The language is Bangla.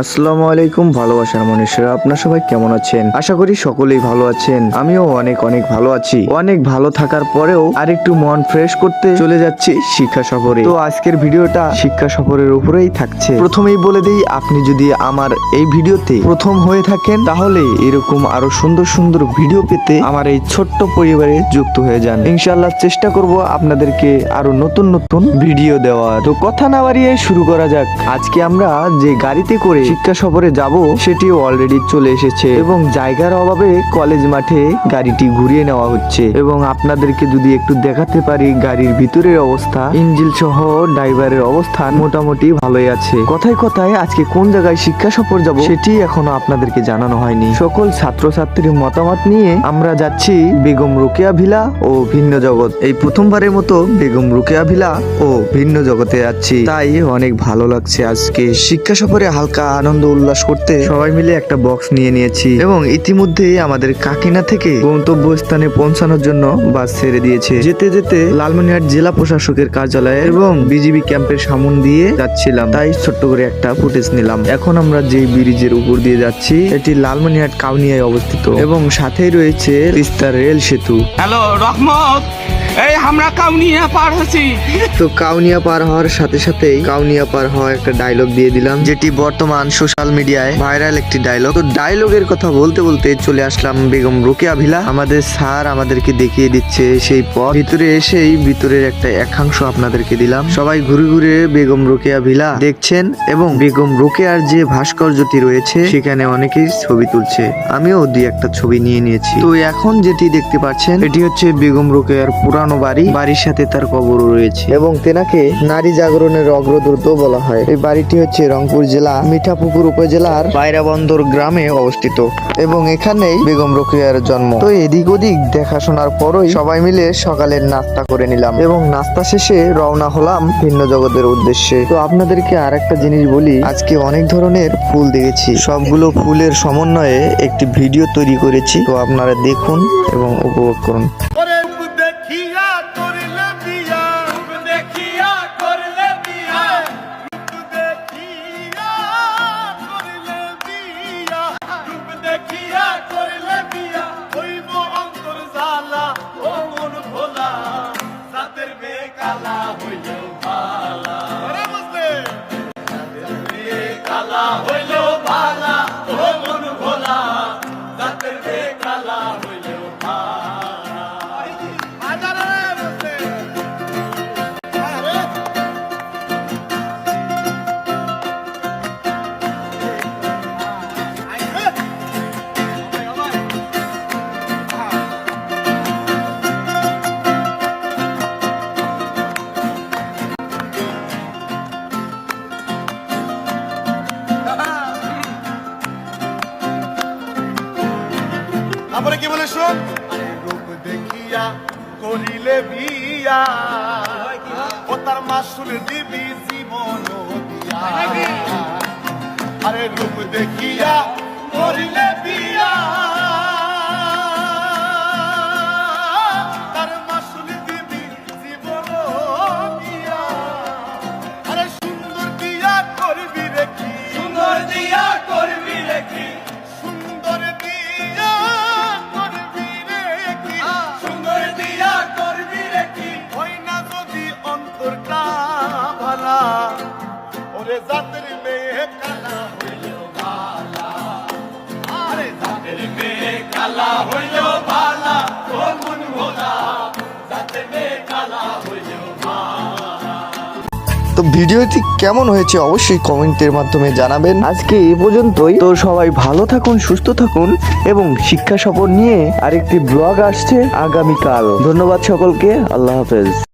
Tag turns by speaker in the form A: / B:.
A: আসসালামু আলাইকুম, ভালোবাসার মানুষেরা। আপনার সবাই কেমন আছেন? আশা করি সকলেই ভালো আছেন। আমিও অনেক অনেক ভালো আছি। অনেক ভালো থাকার পরেও আরেকটু মন ফ্রেশ করতে চলে যাচ্ছি শিক্ষা সফরে। তো আজকের ভিডিওটা শিক্ষা সফরের উপরেই থাকছে। প্রথমেই বলে দিই, আপনি যদি আমার এই ভিডিওতে প্রথম হয়ে থাকেন, তাহলে এরকম আরও সুন্দর সুন্দর ভিডিও পেতে আমার এই ছোট্ট পরিবারে যুক্ত হয়ে যান। ইনশাআল্লাহ চেষ্টা করব আপনাদেরকে আরও নতুন নতুন ভিডিও দেওয়ার। তো কথা না বাড়িয়ে শুরু করা যাক। আজকে আমরা যে গাড়িতে করে শিক্ষা সফরে যাব সেটি অলরেডি চলে এসেছে। এবং জায়গার অভাবে কলেজ মাঠে গাড়িটি ঘুরিয়ে নেওয়া হচ্ছে। এবং আপনাদেরকে যদি একটু দেখাতে পারি, গাড়ির ভিতরের অবস্থা ইঞ্জিল সহ ড্রাইভারের অবস্থান মোটামুটি ভালোই আছে। কথায় কথায় আজকে কোন জায়গায় শিক্ষা সফর যাব, সেটি এখনও আপনাদেরকে জানানো হয়নি। সকল ছাত্রছাত্রীর মতামত নিয়ে আমরা যাচ্ছি বেগম রোকেয়া ভিলা ও ভিন্ন জগৎ। এই প্রথমবারের মতো বেগম রোকেয়া ভিলা ও ভিন্ন জগতে যাচ্ছি। তাই অনেক ভালো লাগছে আজকে। শিক্ষা সফরে হালকা আনন্দ উল্লাস করতে সবাই মিলে একটা বক্স নিয়ে নিয়েছি এবং ইতিমধ্যে আমাদের কাকিনা থেকে গন্তব্য স্থানে পৌঁছানোর জন্য বাস ছেড়ে দিয়েছে। যেতে যেতে লালমনিরহাট জেলা প্রশাসকের কার্যালয় এবং বিজিবি ক্যাম্পের সামন দিয়ে যাচ্ছিলাম। তাই ছোট্ট করে একটা ফুটেজ নিলাম। এখন আমরা যে ব্রিজের উপর দিয়ে যাচ্ছি, এটি লালমনিরহাট কাউনিয়ায় অবস্থিত এবং সাথেই রয়েছে তিস্তা রেল সেতু।
B: হ্যালো রহমত! এই, আমরা কাউনিয়া পার হচ্ছি
A: তো কাউনিয়া পার হওয়ার সাথে সাথেই কাউনিয়া পার হওয়া একটা ডায়লগ দিয়ে দিলাম, যেটি বর্তমান সোশ্যাল মিডিয়ায় ভাইরাল একটি ডায়লগ তো ডায়লগের কথা বলতে বলতে চলে আসলাম বেগম রোকেয়া ভিলা। আমাদের স্যার আমাদেরকে দেখিয়ে দিচ্ছে সেই পথ। ভিতরে এসেই ভিতরের একটা একাংশ আপনাদেরকে দিলাম। সবাই ঘুরে ঘুরে বেগম রোকেয়া ভিলা দেখছেন এবং বেগম রোকেয়ার যে ভাস্কর্যটি রয়েছে, সেখানে অনেকেই ছবি তুলছে। আমিও দুই একটা ছবি নিয়ে নিয়েছি। তো এখন যেটি দেখতে পাচ্ছেন, এটি হচ্ছে বেগম রোকেয়ার পুরানো বাড়ি, বাড়ির সাথে তার কবরও রয়েছে। এবং তেনাকে নারী জাগরণের অগ্রদূত বলা হয়। এই বাড়িটি হচ্ছে রংপুর জেলা, মিঠাপুকুর উপজেলার বাইরাবন্দর গ্রামে অবস্থিত। এবং এখানেই বেগম রোকেয়ার জন্ম। তো এদিক ওদিক দেখাশোনার পরই সবাই মিলে সকালের নাস্তা করে নিলাম এবং নাস্তা শেষে রওনা হলাম ভিন্ন জগতের উদ্দেশ্যে। তো আপনাদেরকে আর একটা জিনিস বলি, আজকে অনেক ধরনের ফুল দেখেছি। সবগুলো ফুলের সমন্বয়ে একটি ভিডিও তৈরি করেছি। তো আপনারা দেখুন এবং উপভোগ করুন।
C: কালা হইল তারপরে কি বলে শোন আরে রূপ দেখিয়া করিলে বিয়া। ও তার মাসুল দিবি জীবন দিয়া। আরে রূপ দেখিয়া করিলে বিয়া।
A: তো ভিডিওটি কেমন হয়েছে অবশ্যই কমেন্টের মাধ্যমে জানাবেন। আজকে এ পর্যন্তই। তো সবাই ভালো থাকুন, সুস্থ থাকুন এবং শিক্ষা সফর নিয়ে আরেকটি ব্লগ আসছে আগামীকাল। ধন্যবাদ সকলকে। আল্লাহ হাফেজ।